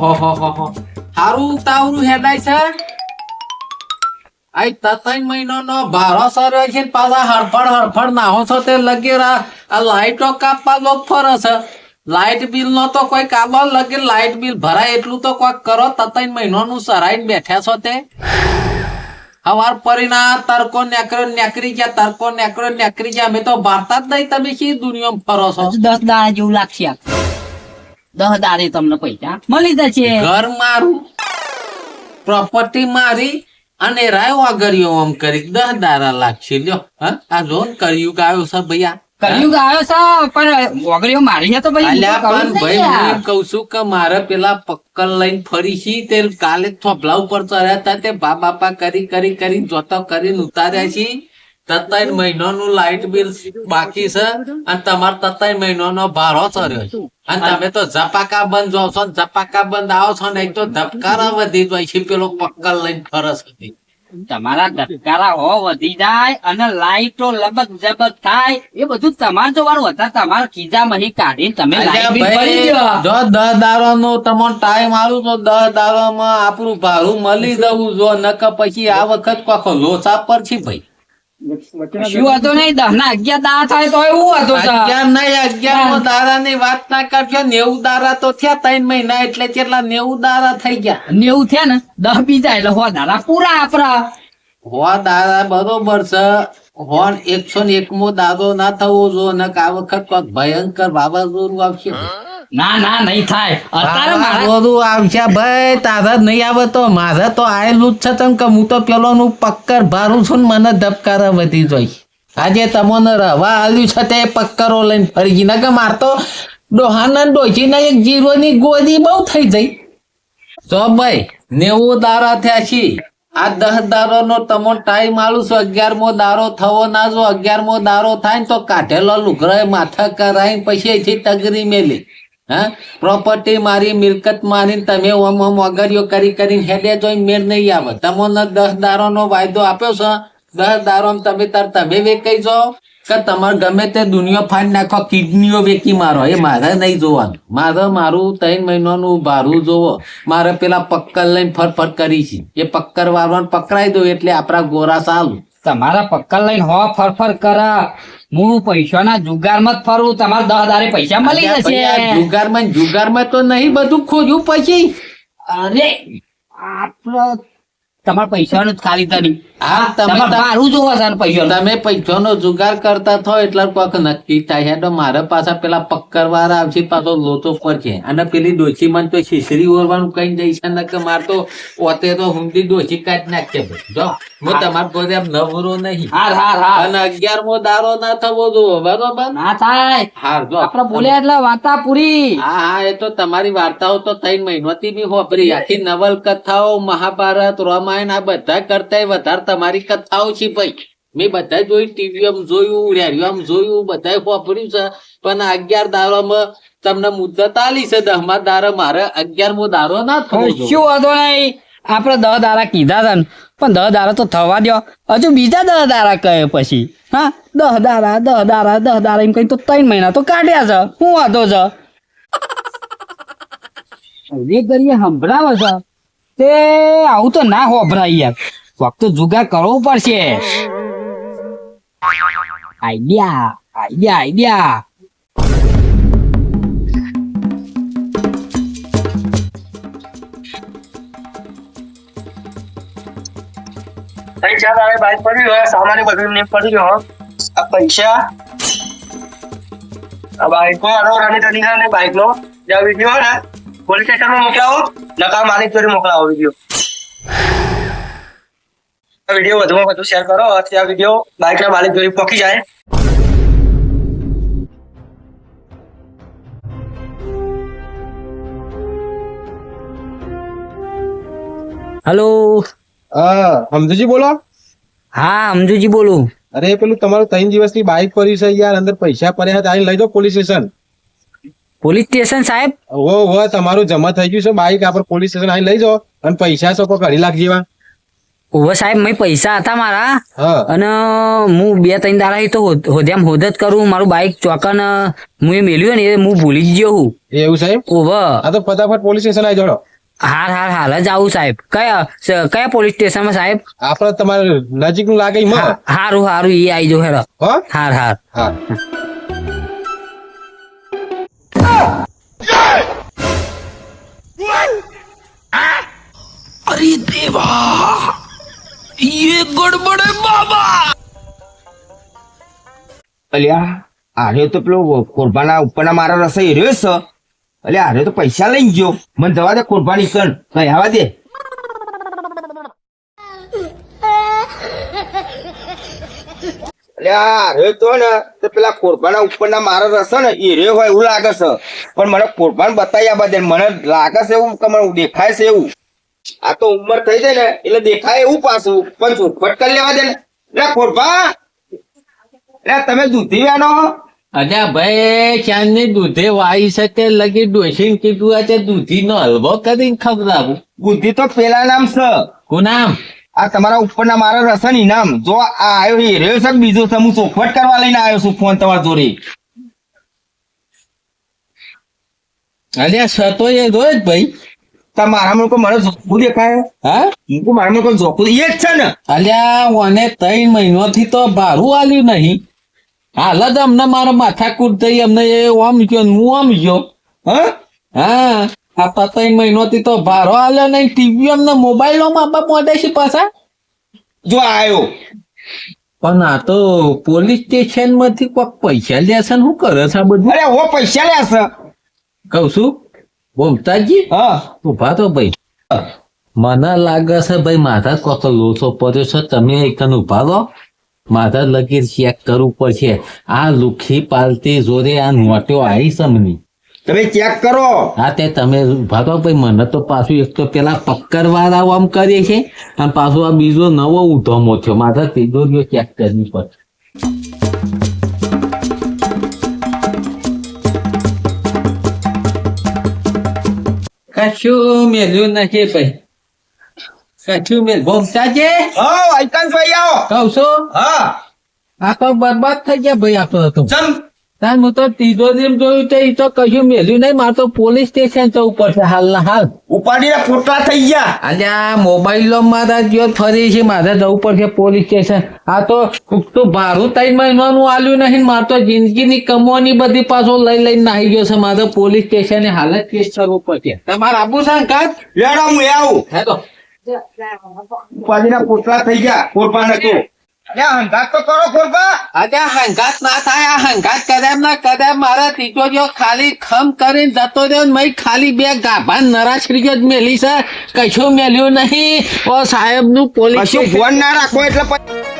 હારું તાવરું હેડાય છે? આઈ તતઈ મહિનાનો ભારો સર્યો છે ને પાછા હરફળ હરફળ નાહો છો તે લગી રા આ લાઈટો કાપવા લોક ફરે છે. લાઈટ બિલ નો તો કોઈ કાબો લગે. લાઈટ બિલ ભરાય એટલું તો કોઈ કરો. તતઈ મહિનાનું સરાઈ બેઠ્યા છો તે. હવાર પરીના તરકો નેકરો નેકરી ગયા તરકો નેકરો નેકરી ગયા. અમે તો ભારતા જ નહીં, તમે શી દુનિયામાં ફરો છો? દસ દાડા જેવું લાગશે આ. દારે તમને પૈસા મળી જશે. ઘર મારું પ્રોપર્ટી મારી અને રાયો વાગરીઓ આમ કરી દહ દારા લાગશે. લ્યો હા? આ જોન કર્યું ગાયો છે ભૈયા. કર્યું છે પણ મારી છે તો ભાઈ પણ ભાઈ યાર. હું કઉ છું કે મારે પેલા પક્કલ લઈને ફરી છી તે કાલે થોભલા ઉપર ચડ્યા હતા તે બા બાપા કરી કરી કરી જોતો કરીને ઉતાર્યા છી તત્તાઈન મહિનાનું લાઇટ બિલ બાકી છે અને તમારે તત્તાઈન મહિનાનો ભારો ચર્યો અને તમે તો ઝપાકા બંધ જો છો ઝપાકા બંધ આવો છો ને તો ધબકારા વધી જાય છે પેલો પક્કલ લઈને ફરસ હતી તમારા ધબકારા હો વધી જાય અને લાઈટો લબક જબક થાય એ બધું તમારે જોવાનું હતા. તમારા મહી કાઢીને તમે લાઈટ જો દસ દારો નો તમારો ટાઈમ આવ્યો તો દસ દારો માં આપણું ભાડું મળી જવું જો નક પછી આ વખત કોખો લોચા પર છે ભાઈ. શું હતું નહીં દસ ના અગિયાર દાડા થાય તો એવું હતું અગિયાર નહીં અગિયાર દારા ની વાત ના કરજો નેવું દારા તો થયા ત્રણ મહિના એટલે કેટલા નેવું દારા થઈ ગયા? નેવું થયા ને દસ બીજા એટલે હો દાડા પૂરા આપડા હો દારા બરોબર છે હોન એકસો ને એકમો દાદો ના થવો જો ને આ વખત કોક ભયંકર વાવાઝોડું આવશે. ના ના નહીં થાય. અત્યારે મારા વાવાઝોડું આવશે. ભાઈ તારા નહીં આવે તો મારે તો આયેલું જ છે તમ કે હું તો પેલો નું પક્કર ભારું છું ને મને ધબકારા વધી જોઈ આજે તમોને રવા આવ્યું છે તે પક્કરો લઈને ફરી ગઈ ના કે માર તો ડોહાના ડોશીના એક જીરોની ગોદી બહુ થઈ જઈ તો ભાઈ નેવું દારા થયા છે. આ દસ દારો નો તમો ટાઈમ આલું છું. અગિયારમો દારો થવો ના જો અગિયારમો દારો થાય ને તો કાઢેલો લુગરાય માથા કરાઈને પછી તગરી મેલી. હા? પ્રોપર્ટી મારી મિલકત મારી તમે ઓમ ઓમ અગરિયો કરી કરીને હેડે જોઈને મેળ નહીં આવે. તમને દસ દારો નો વાયદો આપ્યો છે. દસ દારો તમે તાર તમે વેચાઈ જાઓ કે તમારે ગમે તે દુનિયા ફાડી નાખો, કિડનીઓ વેકી મારો. એ મારે નહીં જોવાનું. મારે મારું ત્રણ મહિનાનું ભાડું જોવો. મારે પેલા પક્કર લઈને ફરફર કરી છે. એ પક્કર વારવાનું પકડાઈ દો એટલે આપણા ગોરા સારું તમારા પક્કર લઈને હો ફરફર કર. હું પૈસાના જુગારમાં જ ફરું તમારે દસ હજાર પૈસા મળી જશે. જુગારમાં જુગારમાં તો નહીં બધું ખોજવું પછી. અરે આપડે તમારા પૈસાનું જ ખાલી તરી હા તમે તમારે તા- મારું જોવા છે પૈસા તમે પૈસાનો જુગાર કરતા થો એટલે કોક નક્કી થાય તો મારા પાછા પેલા પક્કર વાળા આવશે પાછો લોચો પર અને પેલી ડોસી મને તો શીશરી ઓરવાનું કઈ દઈ છે ને કે માર તો ઓતે તો હુંડી ડોસી કાઢી નાખશે જો હું તમારા પોતે આમ નવરો નહીં. હાર હાર હાર. અને અગિયારમો દારો ના થવો જો બરોબર? ના થાય. હાર જો. આપણે બોલ્યા એટલે વાર્તા પૂરી. હા હા એ તો તમારી વાર્તાઓ તો ત્રણ મહિનોથી બી હોપરી. આખી નવલકથાઓ મહાભારત રામાયણ આ બધા કરતા વધારે તમારી કથાઓ છે ભાઈ. મેં બધા જોયું ટીવી જોયું રેડિયો જોયું બધા વાપર્યું છે. પણ અગિયાર દારોમાં તમને મુદ્દત આલી છે દહમા દારો મારે અગિયારમો દારો ના થયો શું વાંધો નહીં? આપડે દસ દારા કીધા હતા પણ દહ દારા તો થવા દો હજુ બીજા દસ દારા કહે પછી. હા? દહ દારા દસ દારા દહ દારા એમ કઈ તો ત્રણ મહિના તો કાઢ્યા છે. શું વાંધો છે? કરીએ સંભળાવે છે. તે આવું તો ના હોભરાય યાર. વખત જુગાર કરવો પડશે. Idea idea idea. દાડે બાઈક પડ્યું હોય સામાન્ય બધું નહીં પડ્યું હોય આ પૈસા? આ બાઈક નો આનો તની ને બાઈક નો. જે વીડિયો ને. પોલીસ સ્ટેશનમાં મોકલાવો. નકા માલિક જોડે મોકલાવો વીડિયો આ વીડિયો વધુમાં વધુ શેર કરો. અથવા આ વીડિયો બાઇકના માલિક જોડે પહોંચી જાય. હેલો. હા હમજુજી બોલો. હા હમજુજી બોલું. અરે પેલું તમારું ત્રણ દિવસની બાઇક પડી છે યાર. અંદર પૈસા પડ્યા હતા. લઈ જાઓ પોલીસ સ્ટેશન. પોલીસ સ્ટેશન સાહેબ? ઓ હો તમારું જમા થઈ ગયું છે. બાઈક આપણે પોલીસ સ્ટેશન આવી લઈ જાઓ. અને પૈસા છો કોઈ અઢી લાખ જેવા. ઓવે સાહેબ મેં પૈસા હતા મારા. અને હું બે ત્રણ દાડા તો હોદ- હોદ્યામ હોદ જ કરું. મારું બાઈક ચોકન હું એ મેલ્યું ને એ હું ભૂલી જ ગયો હું. એવું સાહેબ ઓવે આ તો ફટાફટ પોલીસ સ્ટેશન આવી જાઓ. હાર હાર હાલ જ આવું સાહેબ. કયા કયા પોલીસ સ્ટેશનમાં સાહેબ? આપણે તમારે નજીકનું લાગે હારું હારું એ આવી જો હેરો હો? હાર હાર. હા અલ્યા આરે તો પેલો કોરબાના ઉપરના મારા રસોઈ રહ્યો છે. અલ્યા આરે તો પૈસા લઈ ગયો. મને જવા દે કોરબાની કણ. કઈ આવા દે. અલ્યા આર્યો તો ને તે પેલા કોરબાના ઉપરના મારા રસ ને એ રે હોય એવું લાગે છે. પણ મને કોરબાન બતાવ્યા બાદ મને લાગે છે એવું કે મને દેખાય છે એવું. આ તો ઉંમર થઈ જાય ને એટલે દેખાય એવું પાછું. પણ ચોખવટ કરી લેવા દે ને. એટલે કોરબા એટલે તમે દૂધી વેનો અજા ભાઈ ચાંદની દૂધે? વાઈ શકે લગી ડોસીને કીધું આ તે દૂધીનો હલવો કરીને ખવડાવું. બુદ્ધિ તો પેલા નામ છે. કુનામ આ તમારા ઉપરના મારા રસન ઇનામ જો આ આવ્યો એ રહ્યો છે બીજો છે હું ચોખવટ કરવા લઈને આવ્યો છું ફોન તમારા જોડે. અલ્યા સતો એ રોજ ભાઈ. તમારા મને મને જોખું દેખાય? હા? હું મારા જ છે ને. અલ્યા મને ત્રણ મહિનોથી તો ભારું આલ્યું નહીં. હાલ જ અમને મારા માથાકૂટ થઈ, અમને એ ઓમ ગયો હું ઓમ ગયો. હા? હા. આ તો ત્રણ મહિનોથી તો ભારો હાલ્યો નહીં ટીવી અમને મોબાઈલમાં બાપ મોડે છે પાછા. જો આવ્યો પણ આ તો પોલીસ સ્ટેશનમાંથી કોઈક પૈસા લે છે શું કરે છે આ બધું? અરે હો પૈસા લે છે. કઉ છું બોમતાજી હા. ઊભા તો ભાઈ. મને લાગે છે ભાઈ માથા કોતો લોસો પડ્યો છે તમે એકન ઊભા રહો. માથા લગીર ચેક કરવું પડશે. આ લુખી પાલતી જોરે આ નોટ્યો આવી સમની તમે ચેક કરો. હા તે તમે તો ભાઈ મને તો પાછું એક તો પેલા પક્કર વાળા આમ કરીએ છે અને પાછું આ બીજો નવો ઉધમો થયો. માથા તિજોરીઓ ચેક કરવી પડશે કશું મેલ્યું નથી ભાઈ. કશું મેલ ભોમતાજી હા આઈકાનભાઈ આવો. કહું છું? હા. આ તો બરબાદ થઈ ગયા ભાઈ આપણો તો. તાન હું તો તિજોરીમાં જોયું તો એ તો કશું મેલ્યું નહીં મારે તો પોલીસ સ્ટેશન જવું ઉપર હાલના હાલ ઉપાડીને ફોટા થઈ ગયા. અલ્યા મોબાઈલો મારા જો ફરી છે મારે જવું પડશે પોલીસ સ્ટેશન. આ તો તો ભારું ત્રણ મહિનાનું આલ્યું નહીં મારે તો જિંદગીની કમવાની બધી પાછો લઈ લઈને નાહી ગયો છે મારે પોલીસ સ્ટેશને હાલત કેસ કરવું પડશે. તમારે આબુ સંકાત લેડો હું આવું. હે તો ઉપાડીના પોટલા થઈ ગયા કોરપા તો અલ્યા હંગાત તો કરો કોરબા અરે હંગાત ના થાય. આ હંગાત કદામ ના કદામ મારા તિજોરીઓ ખાલી ખમ કરીને જતો રહ્યો ને મય ખાલી બે ગાભાન નરાશ્રીઓ જ મેલી છે. કશું મેલ્યું નહીં. ઓ સાહેબનું પોલીસ ફોન ના રાખો એટલે